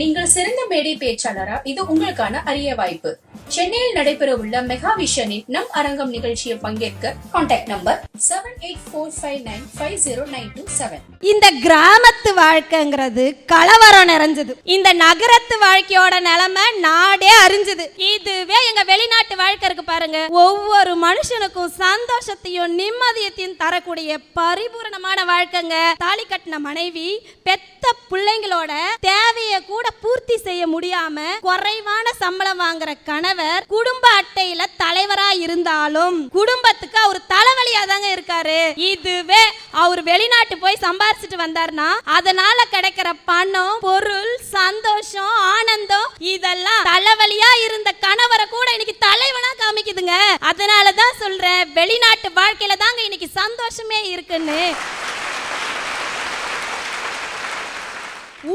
நீங்கள் சிறந்த மேடை பேச்சாளரா? இது உங்களுக்கான அரிய வாய்ப்பு. சென்னையில் நடைபெறவுள்ள மெகா விஷனின் நம் அரங்கம் நிகழ்ச்சியில் பங்கேற்க contact number seven eight four five nine five zero nine two seven இந்த கிராமத்து வாழ்க்கைங்கிறது கலவரம் நிறைஞ்சது. இந்த நகரத்து வாழ்க்கையோட நிலைமை நாடே அறிஞ்சது. இதுவே எங்க வெளிநாட்டு வாழ்க்கை இருக்கு பாருங்க. ஒவ்வொரு மனுஷனுக்கும் சந்தோஷத்தையும் நிம்மதியத்தையும் தரக்கூடிய பரிபூரணமான வாழ்க்கைங்க. தாலி கட்டின மனைவி பெத்த பிள்ளைங்களோட தேவையை கூட பூர்த்தி செய்ய முடியாம குறைவான சம்பளம் வாங்குற கணவர் குடும்ப அட்டையில தலைவரா இருந்தாலும் குடும்பத்துக்கு அவர் தலைவலியா தாங்க இருக்காரு. இதுவே அவர் வெளிநாட்டு போய் சம்பாரிச்சிட்டு வந்தாருன்னா அதனால கிடைக்கிற பணம் பொருள் சந்தோஷம் ஆனந்தம் இதெல்லாம் தலைவலியா இருந்த கணவரை கூட இன்னைக்கு தலைவனா காமிக்குதுங்க. அதனால தான் சொல்றேன் வெளிநாட்டு வாழ்க்கையில தாங்க இன்னைக்கு சந்தோஷமே இருக்குன்னு.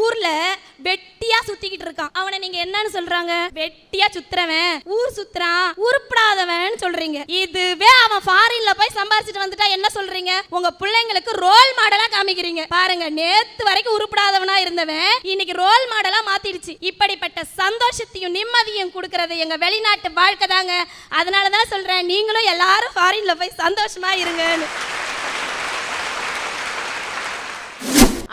ஊர்ல வெட்டியா சுத்திக்கிட்டு இருக்கான். அவனை நீங்க என்னன்னு சொல்றாங்க? வெட்டியா சுத்துறவன் ஊர் சுத்துறான் உருப்படாதவன் சொல்றீங்க. இதுவே அவன் ஃபாரின்ல போய் சம்பாரிச்சிட்டு வந்துட்டா என்ன சொல்றீங்க? உங்க பிள்ளைங்களுக்கு ரோல் மாடலா காமிக்கிறீங்க. பாருங்க நேத்து வரைக்கும் உருப்படாதவனா இருந்தவன் இன்னைக்கு ரோல் மாடலா மாத்திடுச்சு. இப்படிப்பட்ட சந்தோஷத்தையும் நிம்மதியும் கொடுக்கறது எங்க வெளிநாட்டு வாழ்க்கை தாங்க. அதனாலதான் சொல்றேன் நீங்களும் எல்லாரும் ஃபாரின்ல போய் சந்தோஷமா இருங்கன்னு.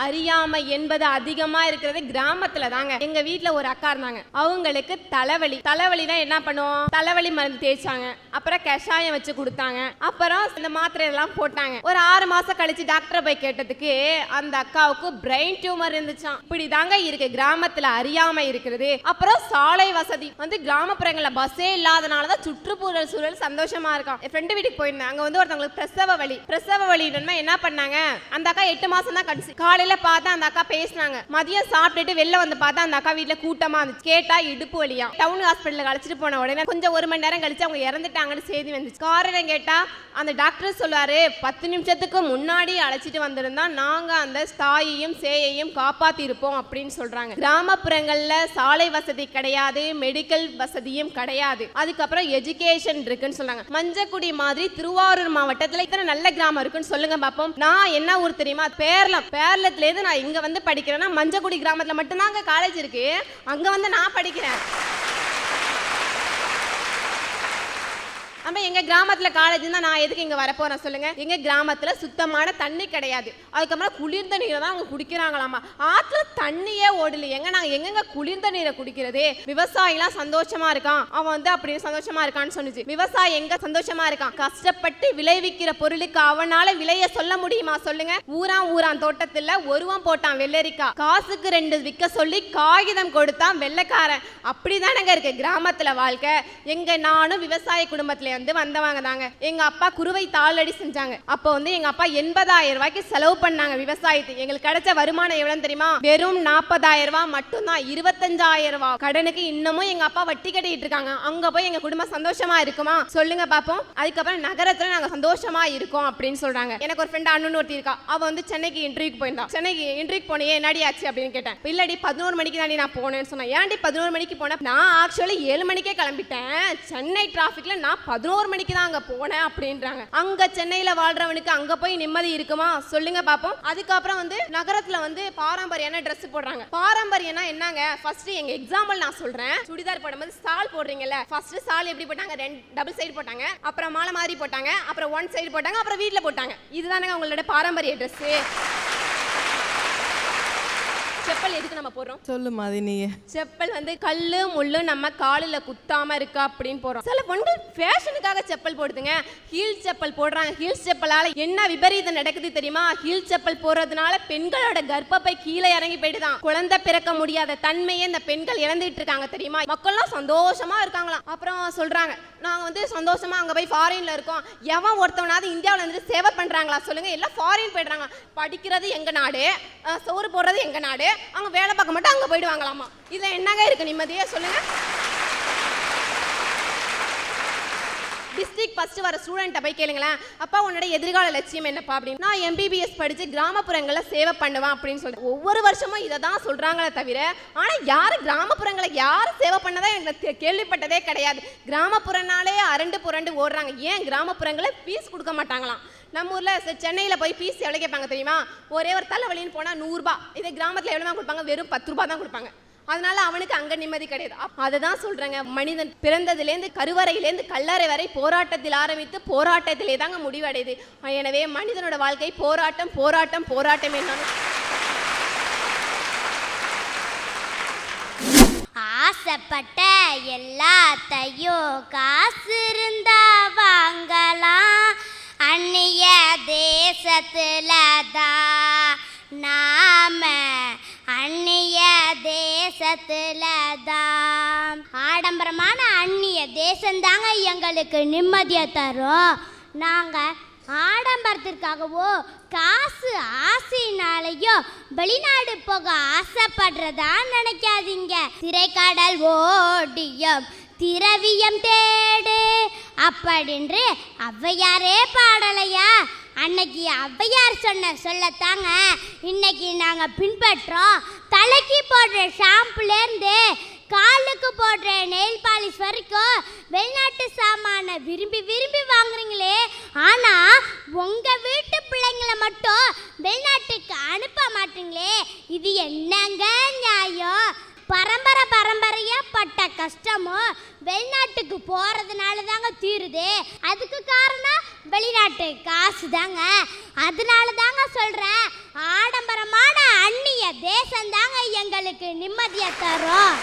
அறியாமை என்பது அதிகமா இருக்கிறது கிராமத்துல தாங்க எங்க வீட்டுல ஒரு அக்கா இருந்தாங்க. அவங்களுக்கு தலைவலி. தலைவலி தான் என்ன பண்ணுவோம்? தலைவலி மருந்து தேய்ச்சாங்க. அப்புறம் கஷாயம் வச்சு கொடுத்தாங்க. அப்புறம் இந்த மாத்திரை எல்லாம் போட்டாங்க. ஒரு ஆறு மாசம் கழிச்சு டாக்டரை போய் கேட்டதுக்கு அந்த அக்காவுக்கு பிரெயின் டியூமர் இருந்துச்சான் இப்படி தாங்க இருக்கு. கிராமத்துல அறியாமை இருக்கிறது அப்புறம் சாலை வசதி. வந்து கிராமப்புறங்களில் பஸ்ஸே இல்லாதனாலதான் சுற்றுப்புற சூழல் சந்தோஷமா இருக்கான் என் ஃப்ரெண்டு வீட்டுக்கு போயிருந்தேன். அங்க வந்து ஒருத்தவங்களுக்கு பிரசவ வலி. பிரசவ வலி என்ன பண்ணாங்க? அந்த அக்கா எட்டு மாசம் தான் கடிச்சு காலையில பார்த்தா அந்த அக்கா பேசினாங்க. மதியம் சாப்பிட்டுட்டு வெளில வந்து பார்த்தா அந்த அக்கா வீட்டுல கூட்டமா இருந்துச்சு. கேட்டா இடுப்பு வலியா. டவுன் ஹாஸ்பிட்டலுக்கு அழைச்சிட்டு போன உடனே கொஞ்சம் ஒரு மணி நேரம் கழிச்சு அவங்க இறந்துட்டாங்கன்னு செய்தி வந்துச்சு. காரணம் கேட்டா அந்த டாக்டர் சொல்லுவாரு பத்து நிமிஷத்துக்கு முன்னாடி அழைச்சிட்டு வந்திருந்தா நாங்க அந்த தாயையும் சேயையும் காப்பாத்தி இருப்போம் அப்படின்னு சொல்றாங்க. கிராமப்புறங்கள்ல சாலை வசதி கிடையாது மெடிக்கல் வசதியும் கிடையாது. அதுக்கப்புறம் எஜுகேஷன் இருக்குன்னு சொல்றாங்க. மஞ்சக்குடி மாதிரி திருவாரூர் மாவட்டத்துல இத்தனை நல்ல கிராமம் இருக்குன்னு சொல்லுங்க பாப்போம். நான் என்ன ஊர் தெரியுமா? பேரலம் பேர்லத்துல கிராமத்துலேருந்து நான் இங்க வந்து படிக்கிறேன்னா மஞ்சக்குடி கிராமத்தில் மட்டும்தான் அங்கே காலேஜ் இருக்கு. அங்க வந்து நான் படிக்கிறேன். நம்ம எங்க கிராமத்துல காலேஜ் தான் நான் எதுக்கு இங்க வரப்போறேன் சொல்லுங்க? எங்க கிராமத்துல சுத்தமான தண்ணி கிடையாது. அதுக்கப்புறம் குளிர்ந்த நீரை தான் அவங்க குடிக்கிறாங்களாமா. ஆத்துல தண்ணியே ஓடல. எங்க நாங்க எங்கெங்க குளிர்ந்த நீரை குடிக்கிறது? விவசாயிலாம் சந்தோஷமா இருக்கான். அவன் வந்து அப்படி சந்தோஷமா இருக்கான்னு சொன்னிச்சு. விவசாயி எங்க சந்தோஷமா இருக்கான்? கஷ்டப்பட்டு விளைவிக்கிற பொருளுக்கு அவனால விலைய சொல்ல முடியுமா சொல்லுங்க? ஊரா ஊரான் தோட்டத்துல ஒருவன் போட்டான் வெள்ளரிக்கா காசுக்கு ரெண்டு விற்க சொல்லி காகிதம் கொடுத்தான் வெள்ளைக்காரன். அப்படிதானங்க இருக்கு கிராமத்துல வாழ்க்கை. எங்க நானும் விவசாய குடும்பத்துல வந்து வந்தவங்க தாங்க எங்க அப்பா குருவை தாளடி செஞ்சாங்க. அப்போ வந்து எங்க அப்பா எண்பதாயிரம் ரூபாய்க்கு செலவு பண்ணாங்க விவசாயத்துக்கு எங்களுக்கு கிடைச்ச வருமானம் எவ்வளவு தெரியுமா? வெறும் நாற்பதாயிரம் ரூபாய் மட்டும்தான். இருபத்தஞ்சாயிரம் ரூபாய் கடனுக்கு இன்னமும் எங்க அப்பா வட்டி கட்டிட்டு இருக்காங்க. அங்க போய் எங்க குடும்பம் சந்தோஷமா இருக்குமா? சொல்லுங்க பாப்போம். அதுக்கப்புறம் நகரத்துல நாங்க சந்தோஷமா இருக்கோம் அப்படின்னு சொல்றாங்க. எனக்கு ஒரு ஃப்ரெண்ட் அண்ணன் ஒருத்தி இருக்கா. அவ வந்து சென்னைக்கு இன்டர்வியூக்கு போயிருந்தா. சென்னைக்கு இன்டர்வியூக்கு போனே என்னடி ஆச்சு அப்படின்னு கேட்டேன். இல்லடி பதினோரு மணிக்கு தாண்டி நான் போனேன்னு சொன்னேன். ஏன்டி பதினோரு மணிக்கு போனேன் நான் ஆக்சுவலி ஏழு மணிக்கே கிளம்பிட்டேன். சென்னை டிராஃபிக்ல நான் பதினோரு மணிக்கு தான் அங்க போனேன் அப்படின்றாங்க. அங்க சென்னையில வாழ்றவனுக்கு அங்க போய் நிம்மதி இருக்குமா? சொல்லுங்க பாப்போம். அதுக்கப்புறம் வந்து நகரத்துல வந்து பாரம்பரியான ட்ரெஸ் போடுறாங்க. பாரம்பரியம்னா என்னங்க? ஃபர்ஸ்ட் எங்க எக்ஸாம்பிள் நான் சொல்றேன். சுடிதார் போடும்போது சால் போடுறீங்கல்ல? ஃபர்ஸ்ட் சால் எப்படி போட்டாங்க? ரெண்டு டபுள் சைடு போட்டாங்க. அப்புறம் மாலை மாதிரி போட்டாங்க. அப்புறம் ஒன் சைடு போட்டாங்க. அப்புறம் வீட்டில் போட்டாங்க. இதுதானங்க உங்களோட பாரம்பரிய ட்ரெஸ்ஸு செப்பல் எதுக்கு நம்ம போடுறோம்? சொல்லு மாதிரி நீ செப்பல் வந்து கல்லு முள்ளு நம்ம காலில் குத்தாம இருக்கா அப்படின்னு போறோம் சில பொண்கள் ஃபேஷனுக்காக செப்பல் போடுதுங்க. ஹீல் செப்பல் போடுறாங்க. ஹீல் செப்பலால என்ன விபரீதம் நடக்குது தெரியுமா? ஹீல் செப்பல் போடுறதுனால பெண்களோட கர்ப்பப்பை கீழே இறங்கி போயிடுதான். குழந்தை பிறக்க முடியாத தன்மையை இந்த பெண்கள் இழந்துட்டு இருக்காங்க தெரியுமா? மக்கள்லாம் சந்தோஷமா இருக்காங்களாம். அப்புறம் சொல்றாங்க நாங்க வந்து சந்தோஷமா அங்க போய் ஃபாரின்ல இருக்கோம். எவன் ஒருத்தவனாவது இந்தியாவுல இருந்து சேவை பண்றாங்களா? சொல்லுங்க. எல்லாம் ஃபாரின் போயிடுறாங்க. படிக்கிறது எங்க நாடு? சோறு போடுறது எங்க நாடு? அவங்க வேலை பார்க்க மட்டும் அங்க போயிடுவாங்களாமா? இதில் என்னங்க இருக்கு நிம்மதியாக சொல்லுங்க. டிஸ்ட்ரிக்ட் ஃபஸ்ட்டு வர ஸ்டூடெண்ட்டை போய் கேளுங்களேன். அப்பா உன்னோட எதிர்கால லட்சியம் என்னப்பா அப்படின்னு. நான் எம்பிபிஎஸ் படித்து கிராமப்புறங்களில் சேவை பண்ணுவேன் அப்படின்னு சொல்லிட்டு. ஒவ்வொரு வருஷமும் இதை தான் சொல்கிறாங்களே தவிர ஆனால் யார் கிராமப்புறங்களை யார் சேவை பண்ணதாக எனக்கு கேள்விப்பட்டதே கிடையாது. கிராமப்புறனாலே அரண்டு புரண்டு ஓடுறாங்க. ஏன் கிராமப்புறங்களை ஃபீஸ் கொடுக்க மாட்டாங்களாம்? நம்ம ஊரில் சென்னையில் போய் ஃபீஸ் எவ்வளோ கேட்பாங்க தெரியுமா? ஒரே ஒரு தலைவலின்னு போனால் நூறுரூபா இதே கிராமத்தில் எவ்வளோ கொடுப்பாங்க? வெறும் பத்து ரூபா தான் கொடுப்பாங்க. அதனால அவனுக்கு அங்க நிம்மதி கிடையாது. அதை தான் சொல்கிறேங்க மனிதன் பிறந்ததுலேருந்து கருவறையிலேருந்து கல்லறை வரை போராட்டத்தில் ஆரம்பித்து போராட்டத்திலே தாங்க முடிவடையுது. எனவே மனிதனோட வாழ்க்கை போராட்டம் போராட்டம் போராட்டம் என்ன ஆசைப்பட்ட எல்லாத்தையும் காசு இருந்தா வாங்கலாம். அந்நிய தேசத்துல தான் நாம தேசத்துல தான் ஆடம்பரமான அந்நிய தேசந்தாங்க எங்களுக்கு நிம்மதியை தரும். நாங்கள் ஆடம்பரத்திற்காகவோ காசு ஆசையினாலேயோ வெளிநாடு போக ஆசைப்படுறதா நினைக்காதீங்க. திரைக்கடல் ஓடியம் திரவியம் தேடு. அப்படின்று ஔவையாரே பாடலையா? அன்னைக்கு ஔவையார் சொன்ன சொல்லத்தாங்க. இன்னைக்கு நாங்கள் பின்பற்றோம். தலைக்கு போடுற ஷாம்புலேருந்து காலுக்கு போடுற நெயில் பாலிஷ் வரைக்கும் வெளிநாட்டு சாமானை விரும்பி விரும்பி வாங்குறீங்களே. ஆனா உங்க வீட்டு பிள்ளைங்கள மட்டும் வெளிநாட்டுக்கு அனுப்ப மாட்டீங்களே. இது என்னங்க நியாயம்? பரம்பரை பரம்பரையாக பட்ட கஷ்டமும் வெளிநாட்டுக்கு போகிறதுனால தாங்க தீருது. அதுக்கு காரணம் வெளிநாட்டு காசு தாங்க அதனால தாங்க சொல்றேன். ஆடம்பரமான அந்நிய தேச தாங்க எங்களுக்கு நிம்மதியை தரும்